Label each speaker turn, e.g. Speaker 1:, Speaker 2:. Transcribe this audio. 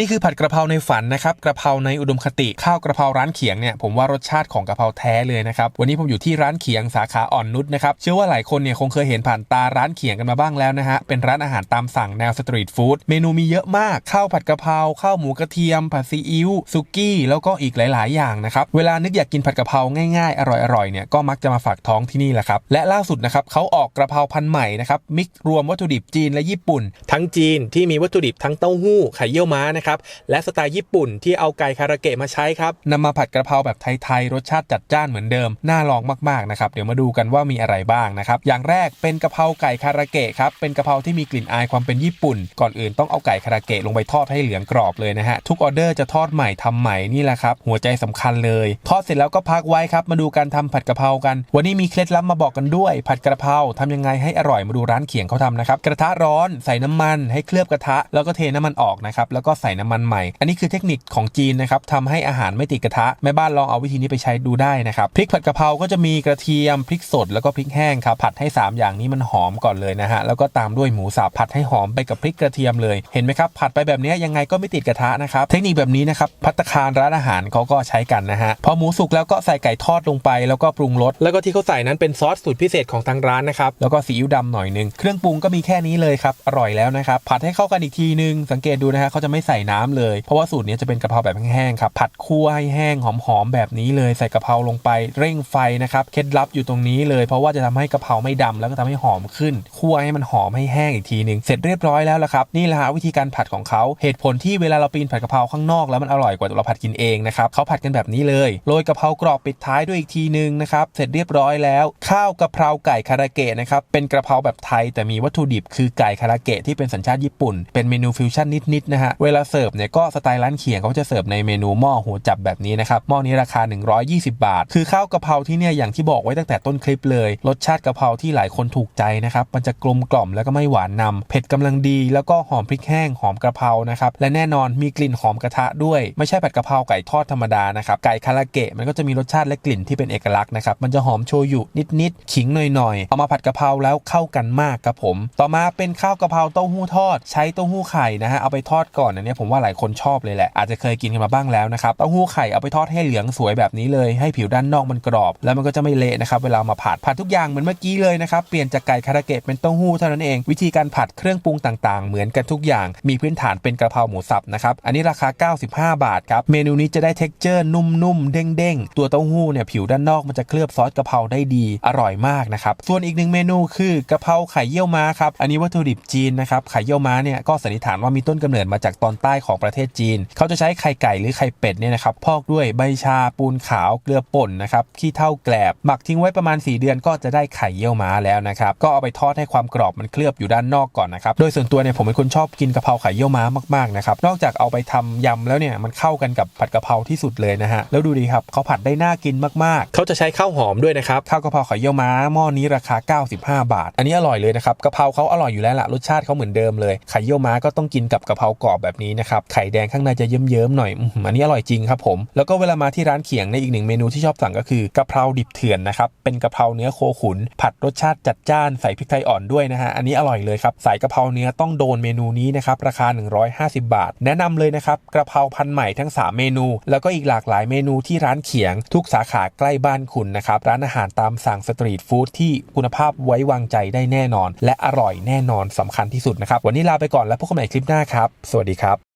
Speaker 1: นี่คือผัดกระเพราในฝันนะครับกระเพราในอุดมคติข้าวกระเพราร้านเขียงเนี่ยผมว่ารสชาติของกระเพราแท้เลยนะครับวันนี้ผมอยู่ที่ร้านเขียงสาขาอ่อนนุชนะครับเชื่อว่าหลายคนเนี่ยคงเคยเห็นผ่านตาร้านเขียงกันมาบ้างแล้วนะฮะเป็นร้านอาหารตามสั่งแนวสตรีทฟู้ดเมนูมีเยอะมากข้าวผัดกระเพราข้าวหมูกระเทียม ผัดซีอิ๊วซุกี้แล้วก็อีกหลาย ๆ อย่างนะครับเวลานึกอยากกินผัดกระเพราง่ายๆ อร่อยๆเนี่ยก็มักจะมาฝากท้องที่นี่แหละครับและล่าสุดนะครับเขาออกกระเพราพันธุ์ใหม่นะครับมิกรวมวัตถุดิบจีนและญี่ปุ่น ทั้งจีนที่มีวัตถุดิบทั้งเต้าหู้ไข่เยี่ยวม้านะครับและสไตล์ญี่ปุ่นที่เอาไก่คาราเกะมาใช้ครับนำมาผัดกระเพราแบบไทยๆรสชาติจัดจ้านเหมือนเดิม น่าลองมากๆนะครับ เดี๋ยวมาดูกันว่ามีอะไรบ้างนะครับ อย่างแรกเป็นกะเพราไก่คาราเกะครับ เป็นกะเพราที่มีกลิ่นอายความเป็นญี่ปุ่น ก่อนอื่นต้องเอาไก่คาราเกะลงไปทอดให้เหลืองกรอบเลยนะฮะ ทุกออเดอร์จะทอดใหม่ทำใหม่นี่แหละครับ หัวใจสำคัญเลย ทอดเสร็จแล้วก็พักไว้ครับ มาดูการทำผัดกะเพรากัน วันนี้มีเคล็ดลับมาบอกกันด้วย ผัดกระเพราทำยังไงให้อร่อยมาดูร้านเขียงเขาทำนะครับ กระทะร้อนใส่น้ำมันให้เคลือบกระทะแล้วก็เทน้ำมันออกนะครับแล้วก็ใส่น้ำมันใหม่ อันนี้คือเทคนิคของจีนนะครับทำให้อาหารไม่ติดกระทะแม่บ้านลองเอาวิธีนี้ไปใช้ดูได้นะครับพริกผัดกะเพราก็จะมีกระเทียมพริกสดแล้วก็พริกแห้งครับผัดให้ 3 อย่างนี้มันหอมก่อนเลยนะฮะแล้วก็ตามด้วยหมูสับผัดให้หอมไปกับพริกกระเทียมเลยเห็นไหมครับผัดไปแบบนี้ยังไงก็ไม่ติดกระทะนะครับเทคนิคแบบนี้นะครับพัตคารร้านอาหารเขาก็ใช้กันนะฮะพอหมูสุกแล้วก็ใส่ไก่ทอดลงไปแล้วก็ปรุงรสแล้วก็ที่เขาใส่นั้นเป็นซอสสูตรพิเศษของทางร้านนะครับแล้วก็ซีอิ๊วดำหน่อยนึงเครื่องปรุงก็มีแค่นี้เลยครับอร่อยแล้วนะครับผัดให้เข้ากันอีกทีนึงสังเกตดูนะฮะเขาจะไม่ใส่น้ำเลย เพราะว่าสูตรนี้จะเป็นกะเพราแบบแห้งๆครับผัดคั่วให้แห้งหอมๆแบบนี้เลยใส่กะเพราลงไปเร่งไฟนะครับเคล็ดลับอยู่ตรงนี้เลย เพราะว่าจะทำให้กะเพราไม่ดำแล้วก็ทำให้หอมขึ้นคั่วให้มันหอมให้แห้งอีกทีหนึ่งเสร็จเรียบร้อยแล้วละครับนี่แหละวิธีการผัดของเขาเหตุผลที่เวลาเราปีนผัดกะเพราข้างนอกแล้วมันอร่อยกว่าเราผัดกินเองนะครับเขาผัดกันแบบนี้เลยโรยกะเพรากรอบปิดท้ายด้วยอีกทีหนึ่งนะครับเสร็จเรียบร้อยแล้ว ข้าวกะเพราไก่คาราเกะนะครับเป็นกระเพราแบบไทยแต่มีวัตถุดิบคือไก่คาราเกะที่เป็นสัญชาติญี่ปุ่น เป็นเมนูฟิวชั่นนิดๆนะฮะเวลาเสิร์ฟเนี่ยก็สไตล์ร้านเขียงเขาจะเสิร์ฟในเมนูหม้อหัวจับแบบนี้นะครับหม้อนี้ราคา 120 บาท คือข้าวกะเพราที่เนี่ยอย่างที่บอกไว้ตั้งแต่ต้นคลิปเลย รสชาติกะเพราที่หลายคนถูกใจนะครับมันจะกลมกล่อมแล้วก็ไม่หวานนำเผ็ดกำลังดี แล้วก็หอมพริกแห้งหอมกะเพรานะครับและแน่นอนมีกลิ่นหอมกระทะด้วย ไม่ใช่ผัดกะเพราไก่ทอดธรรมดานะครับไก่คาราเกะมันก็จะมีรสชาติและกลิ่นที่เป็นเอกลักษณ์นะครับมันจะหอมโชยุนิดๆขิงหน่อยๆเอามาผัดกะเพราแล้วเข้ากันมากครับผม ต่อมาเป็นข้าวกะเพราเต้าหู้ทอด ใช้เต้าหู้ไข่นะฮะเอาไปทอดก่อนอันนี้ผมว่าหลายคนชอบเลยแหละ อาจจะเคยกินกันมาบ้างแล้วนะครับเต้าหู้ไข่เอาไปทอดให้เหลืองสวยแบบนี้เลย ให้ผิวด้านนอกมันกรอบ แล้วมันก็จะไม่เละนะครับเวลามาผัดผัดทุกอย่างเหมือนเมื่อกี้เลยนะครับเปลี่ยนจากไก่คาราเกะเป็นเต้าหู้เท่านั้นเอง วิธีการผัดเครื่องปรุงต่างๆ เหมือนกันทุกอย่าง มีพื้นฐานเป็นกระเพราหมูสับนะครับอันนี้ราคา 95 บาทครับเมนูนี้จะได้เท็กเจอร์นุ่มๆเด้งๆตัวเต้าหู้เนี่ยผิวด้านนอกมันจะเคลือบซอสกะเพราได้ดีอร่อยมากนะครับส่วนอีกหนึ่งเมนูคือกะเพราไข่เยี่ยวม้าครับอันนี้วัตถุดิบจีนนะครับไข่เยี่ยวม้าเนี่ยก็สันนิษฐานว่ามีต้นกำเนิดมาจากตอนใตของประเทศจีน เขาจะใช้ไข่ไก่หรือไข่เป็ดเนี่ยนะครับพอกด้วยใบชาปูนขาวเกลือป่นนะครับขี้เท่าแกลบ หมักทิ้งไว้ประมาณ 4 เดือนก็จะได้ไข่เยี่ยวม้าแล้วนะครับก็เอาไปทอดให้ความกรอบมันเคลือบอยู่ด้านนอกก่อนนะครับโดยส่วนตัวเนี่ยผมเป็นคนชอบกินกะเพราไข่เยี่ยวม้ามากๆนะครับนอกจากเอาไปทำยำแล้วเนี่ยมันเข้ากันกับผัดกะเพราที่สุดเลยนะฮะแล้วดูดีครับเขาผัดได้น่ากินมากๆ เขาจะใช้ข้าวหอมด้วยนะครับข้าวกะเพราไข่เยี่ยวม้าหม้อนี้ราคา 95 บาท อันนี้อร่อยเลยนะครับกะเพราเขาอร่อยอยู่แล้วล่ะรสชาติเขาเหมือนเดิมเลยไข่เยี่ยวม้าก็ต้องกินกับกะเพรากรอบแบบนี้นะครับไข่แดงข้างในจะเยิ้มๆหน่อยอันนี้อร่อยจริงครับผม แล้วก็เวลามาที่ร้านเขียงในอีกหนึ่งเมนูที่ชอบสั่งก็คือกะเพราดิบเถื่อนนะครับเป็นกะเพราเนื้อโคขุน ผัดรสชาติจัดจ้านใส่พริกไทยอ่อนด้วยนะฮะอันนี้อร่อยเลยครับใส่กะเพราเนื้อต้องโดนเมนูนี้นะครับราคา 150 บาท แนะนำเลยนะครับกระเพราพันใหม่ทั้ง 3 เมนู แล้วก็อีกหลากหลายเมนูที่ร้านเขียง ทุกสาขาใกล้บ้านคุณนะครับร้านอาหารตามสั่งสตรีทฟู้ดที่คุณภาพไว้วางใจได้แน่นอน และอร่อยแน่นอนสำคัญที่สุดนะครับวันนี้ลาไปก่อนแล้วพบกันใหม่คลิปหน้าครับ สวัสดีครับ